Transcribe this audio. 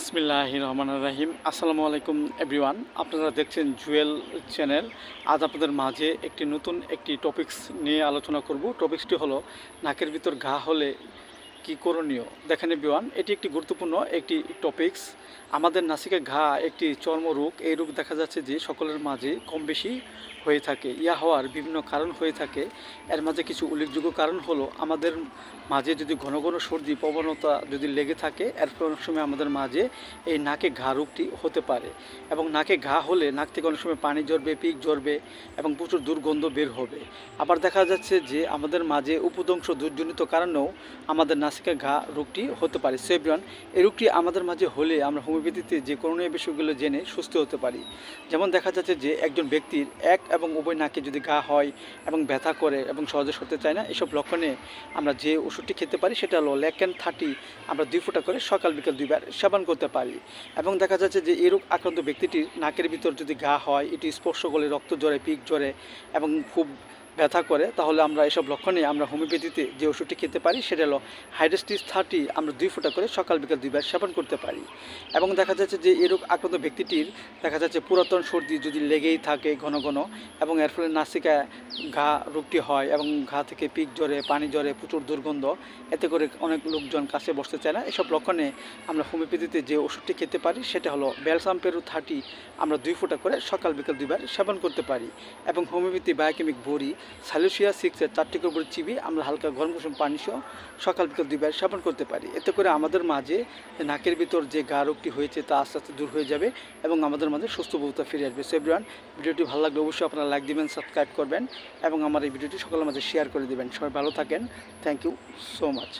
ইসমিল্লাহ রহমান রাহিম আসসালামু আলাইকুম, এভরিওয়ান। আপনারা দেখছেন জুয়েল চ্যানেল। আজ আপনাদের মাঝে একটি নতুন একটি টপিক্স নিয়ে আলোচনা করব। টপিক্সটি হলো, নাকের ভিতর ঘা হলে কি করণীয়? দেখেন এভরিওয়ান এটি একটি গুরুত্বপূর্ণ একটি টপিকস আমাদের নাসিকে ঘা একটি চর্মরোগ এই রোগ দেখা যাচ্ছে যে সকলের মাঝে কম বেশি হয়ে থাকে। ইয়া হওয়ার বিভিন্ন কারণ হয়ে থাকে। এর মাঝে কিছু উল্লেখযোগ্য কারণ হলো, আমাদের মাঝে যদি ঘন ঘন সর্দি, প্রবণতা যদি লেগে থাকে, এর অনেক সময় আমাদের মাঝে এই নাকে ঘা রোগটি হতে পারে এবং নাকে ঘা হলে নাক থেকে অনেক সময় পানি ঝরবে, পিক ঝরবে এবং প্রচুর দুর্গন্ধ বের হবে। আবার দেখা যাচ্ছে যে আমাদের মাঝে উপদংশ দুর্জনিত কারণেও আমাদের নাসিকা ঘা রোগটি হতে পারে সেব্রন এই রোগটি আমাদের মাঝে হলে আমরা হোমিওপ্যাথিতে যে করণীয় বিষয়গুলো জেনে সুস্থ হতে পারি। যেমন দেখা যাচ্ছে যে একজন ব্যক্তির এক এবং উভয় নাকে যদি ঘা হয় এবং ব্যথা করে এবং সহজে সরতে চায় না, এসব লক্ষণে আমরা যে ওষুধটি খেতে পারি সেটা হলো ল্যাকেন থার্টি আমরা দুই ফোঁটা করে সকাল বিকাল দুইবার সেবন করতে পারি। এবং দেখা যাচ্ছে যে এই রোগ আক্রান্ত ব্যক্তিটির নাকের ভিতর যদি ঘা হয়, এটি স্পর্শ করলে রক্ত জ্বরে পিক জ্বরে এবং খুব ব্যথা করে, তাহলে আমরা এসব লক্ষণে আমরা হোমিওপ্যাথিতে যে ওষুধটি খেতে পারি, সেটা হলো হাইড্রোস্টিস থার্টি আমরা দুই ফোঁটা করে সকাল বিকাল দুইবার সেবন করতে পারি। এবং দেখা যাচ্ছে যে এই রোগ আক্রান্ত ব্যক্তিটির দেখা যাচ্ছে পুরাতন সর্দি যদি লেগেই থাকে ঘন ঘন, এবং এর ফলে নাসিকায় ঘা রোগটি হয় এবং ঘা থেকে পিক জ্বরে, পানি জ্বরে প্রচুর দুর্গন্ধ, এতে করে অনেক লোকজন কাছে বসতে চায় না। এসব লক্ষণে আমরা হোমিওপ্যাথিতে যে ওষুধটি খেতে পারি, সেটা হলো ব্যালসাম পেরু থার্টি আমরা দুই ফোঁটা করে সকাল বিকাল দুইবার সেবন করতে পারি। এবং হোমিওপ্যাথি, বায়োকেমিক বড়ি সালুসিয়া সিক্সের চারটি করে চিবি, আমরা হালকা গরম কুসুম পানি সহ সকাল বিকাল দুইবার সেবন করতে পারি। এতে করে আমাদের মাঝে নাকের ভিতর যে গা রোগটি হয়েছে তা আস্তে আস্তে দূর হয়ে যাবে এবং আমাদের মাঝে সুস্থ বহুতা ফিরে আসবে। সো এভরিওয়ান ভিডিওটি ভালো লাগলে অবশ্যই আপনারা লাইক দেবেন সাবস্ক্রাইব করবেন এবং আমার এই ভিডিওটি সকলের মাঝে শেয়ার করে দেবেন। সবাই ভালো থাকেন। Thank you so much